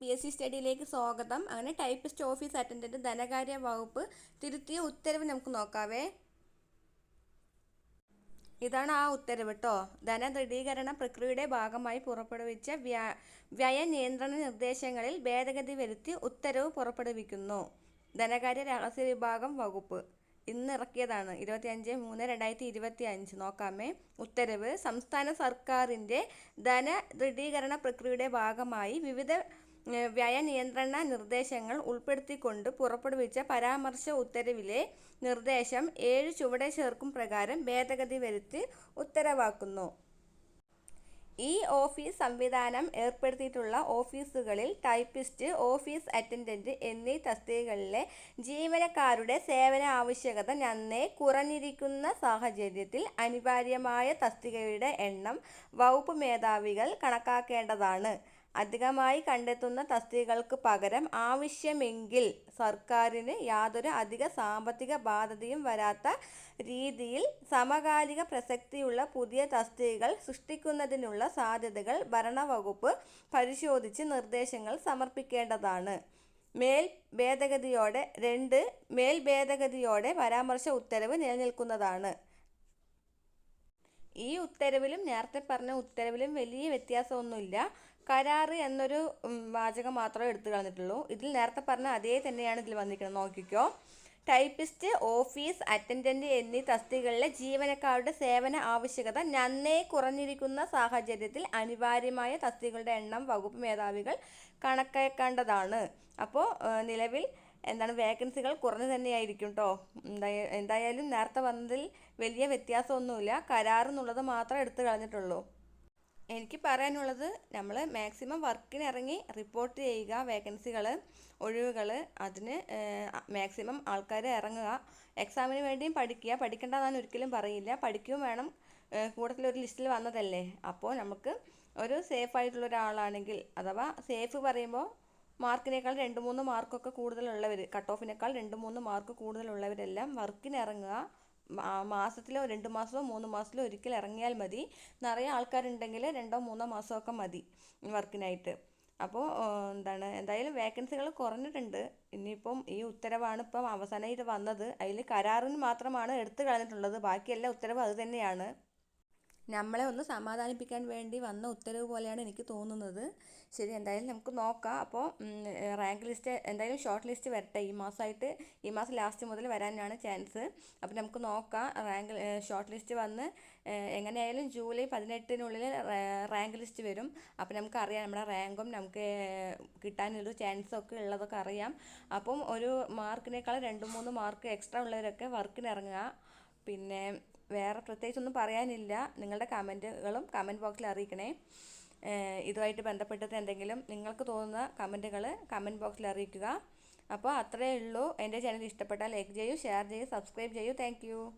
P S C സ്റ്റഡിയിലേക്ക് സ്വാഗതം. അങ്ങനെ typist office attendant ധനകാര്യ വകുപ്പ് തിരുത്തിയ ഉത്തരവ് നമുക്ക് നോക്കാവേ. ഇതാണ് ആ ഉത്തരവ് കേട്ടോ ധനദൃഢീകരണ പ്രക്രിയയുടെ ഭാഗമായി പുറപ്പെടുവിച്ച വ്യ വ്യയ നിയന്ത്രണ നിർദ്ദേശങ്ങളിൽ ഭേദഗതി വരുത്തി ഉത്തരവ് പുറപ്പെടുവിക്കുന്നു. ധനകാര്യ രഹസ്യ വിഭാഗം വകുപ്പ്. ഇന്ന് ഇറക്കിയതാണ്. ഇരുപത്തിയഞ്ച് മൂന്ന് രണ്ടായിരത്തി ഇരുപത്തി അഞ്ച് നോക്കാമേ. ഉത്തരവ് സംസ്ഥാന സർക്കാരിന്റെ ധനദൃഢീകരണ പ്രക്രിയയുടെ ഭാഗമായി വിവിധ വ്യയ നിയന്ത്രണ നിർദ്ദേശങ്ങൾ ഉൾപ്പെടുത്തിക്കൊണ്ട് പുറപ്പെടുവിച്ച പരാമർശ ഉത്തരവിലെ നിർദ്ദേശം ഏഴ് ചുവടെ ചേർക്കും പ്രകാരം ഭേദഗതി വരുത്തി ഉത്തരവാക്കുന്നു. ഈ ഓഫീസ് സംവിധാനം ഏർപ്പെടുത്തിയിട്ടുള്ള ഓഫീസുകളിൽ ടൈപ്പിസ്റ്റ്, ഓഫീസ് അറ്റൻഡന്റ് എന്നീ തസ്തികകളിലെ ജീവനക്കാരുടെ സേവന ആവശ്യകത നന്നേ കുറഞ്ഞിരിക്കുന്ന സാഹചര്യത്തിൽ അനിവാര്യമായ തസ്തികയുടെ എണ്ണം വകുപ്പ് മേധാവികൾ കണക്കാക്കേണ്ടതാണ്. അധികമായി കണ്ടെത്തുന്ന തസ്തികകൾക്ക് പകരം ആവശ്യമെങ്കിൽ സർക്കാരിന് യാതൊരു അധിക സാമ്പത്തിക ബാധ്യതയും വരാത്ത രീതിയിൽ സമകാലിക പ്രസക്തിയുള്ള പുതിയ തസ്തികകൾ സൃഷ്ടിക്കുന്നതിനുള്ള സാധ്യതകൾ ഭരണവകുപ്പ് പരിശോധിച്ച് നിർദ്ദേശങ്ങൾ സമർപ്പിക്കേണ്ടതാണ്. മേൽ ഭേദഗതിയോടെ രണ്ട് മേൽ ഭേദഗതിയോടെ പരാമർശ ഉത്തരവ് നിലനിൽക്കുന്നതാണ്. ഈ ഉത്തരവിലും നേരത്തെ പറഞ്ഞ ഉത്തരവിലും വലിയ വ്യത്യാസമൊന്നുമില്ല. കരാറ് എന്നൊരു വാചകം മാത്രമേ എടുത്തു കളഞ്ഞിട്ടുള്ളൂ. ഇതിൽ നേരത്തെ പറഞ്ഞ അതേ തന്നെയാണ് ഇതിൽ വന്നിരിക്കുന്നത് നോക്കിക്കോ. ടൈപ്പിസ്റ്റ്, ഓഫീസ് അറ്റൻഡന്റ് എന്നീ തസ്തികളിലെ ജീവനക്കാരുടെ സേവന ആവശ്യകത നന്നേ കുറഞ്ഞിരിക്കുന്ന സാഹചര്യത്തിൽ അനിവാര്യമായ തസ്തികളുടെ എണ്ണം വകുപ്പ് മേധാവികൾ കണക്കാക്കേണ്ടതാണ്. അപ്പോൾ നിലവിൽ എന്താണ് വേക്കൻസികൾ കുറഞ്ഞു തന്നെയായിരിക്കും ട്ടോ. എന്തായാലും നേരത്തെ വന്നതിൽ വലിയ വ്യത്യാസമൊന്നുമില്ല. കരാർ മാത്രം എടുത്തു കളഞ്ഞിട്ടുള്ളൂ. എനിക്ക് പറയാനുള്ളത് നമ്മൾ മാക്സിമം വർക്കിനിറങ്ങി റിപ്പോർട്ട് ചെയ്യുക വേക്കൻസികൾ ഒഴിവുകൾ അതിന് മാക്സിമം ആൾക്കാർ ഇറങ്ങുക. എക്സാമിന് വേണ്ടിയും പഠിക്കുക. ഞാൻ ഒരിക്കലും പറയില്ല. പഠിക്കുകയും വേണം. കൂടുതൽ ഒരു ലിസ്റ്റിൽ വന്നതല്ലേ. അപ്പോൾ നമുക്ക് ഒരു സേഫ് ആയിട്ടുള്ള ഒരാളാണെങ്കിൽ അഥവാ സേഫ് പറയുമ്പോൾ മാർക്കിനേക്കാൾ രണ്ട് മൂന്ന് മാർക്കൊക്കെ കൂടുതലുള്ളവർ കട്ട് ഓഫിനേക്കാൾ രണ്ട് മൂന്ന് മാർക്ക് കൂടുതലുള്ളവരെല്ലാം വർക്കിന് ഇറങ്ങുക. മാസത്തിലോ രണ്ട് മാസമോ മൂന്ന് മാസത്തിലോ ഒരിക്കൽ ഇറങ്ങിയാൽ മതി. നിറയെ ആൾക്കാരുണ്ടെങ്കിൽ രണ്ടോ മൂന്നോ മാസമൊക്കെ മതി വർക്കിനായിട്ട്. അപ്പോൾ എന്താണ് എന്തായാലും വേക്കൻസികൾ കുറഞ്ഞിട്ടുണ്ട്. ഇനിയിപ്പം ഈ ഉത്തരവാണ് ഇപ്പം അവസാനമായിട്ട് വന്നത്. അതിൽ കരാറിന് മാത്രമാണ് എടുത്തു കളഞ്ഞിട്ടുള്ളത്. ബാക്കിയെല്ലാം ഉത്തരവ് അത് തന്നെയാണ്. നമ്മളെ ഒന്ന് സമാധാനിപ്പിക്കാൻ വേണ്ടി വന്ന ഉത്തരവ് പോലെയാണ് എനിക്ക് തോന്നുന്നത്. ശരി എന്തായാലും നമുക്ക് നോക്കാം. അപ്പോൾ റാങ്ക് ലിസ്റ്റ് എന്തായാലും ഷോർട്ട് ലിസ്റ്റ് വരട്ടെ ഈ മാസമായിട്ട് ഈ മാസം ലാസ്റ്റ് മുതൽ വരാനാണ് ചാൻസ്. അപ്പോൾ നമുക്ക് നോക്കാം റാങ്ക് ഷോർട്ട് ലിസ്റ്റ് വന്ന് എങ്ങനെയായാലും ജൂലൈ പതിനെട്ടിനുള്ളിൽ റാങ്ക് ലിസ്റ്റ് വരും. അപ്പോൾ നമുക്ക് അറിയാം നമ്മുടെ റാങ്കും നമുക്ക് കിട്ടാനൊരു ചാൻസൊക്കെ ഉള്ളതൊക്കെ അറിയാം. അപ്പം ഒരു മാർക്കിനേക്കാൾ രണ്ട് മൂന്ന് മാർക്ക് എക്സ്ട്രാ ഉള്ളവരൊക്കെ വർക്കിന് ഇറങ്ങുക. പിന്നെ വേറെ പ്രത്യേകിച്ചൊന്നും പറയാനില്ല. നിങ്ങളുടെ കമന്റുകളും കമന്റ് ബോക്സിൽ അറിയിക്കണേ. ഇതുമായിട്ട് ബന്ധപ്പെട്ടിട്ട് എന്തെങ്കിലും നിങ്ങൾക്ക് തോന്നുന്ന കമന്റുകൾ കമന്റ് ബോക്സിൽ അറിയിക്കുക. അപ്പോൾ അത്രയേ ഉള്ളൂ. എന്റെ ചാനൽ ഇഷ്ടപ്പെട്ടാൽ ലൈക്ക് ചെയ്യൂ, ഷെയർ ചെയ്യൂ, സബ്സ്ക്രൈബ് ചെയ്യൂ. താങ്ക്.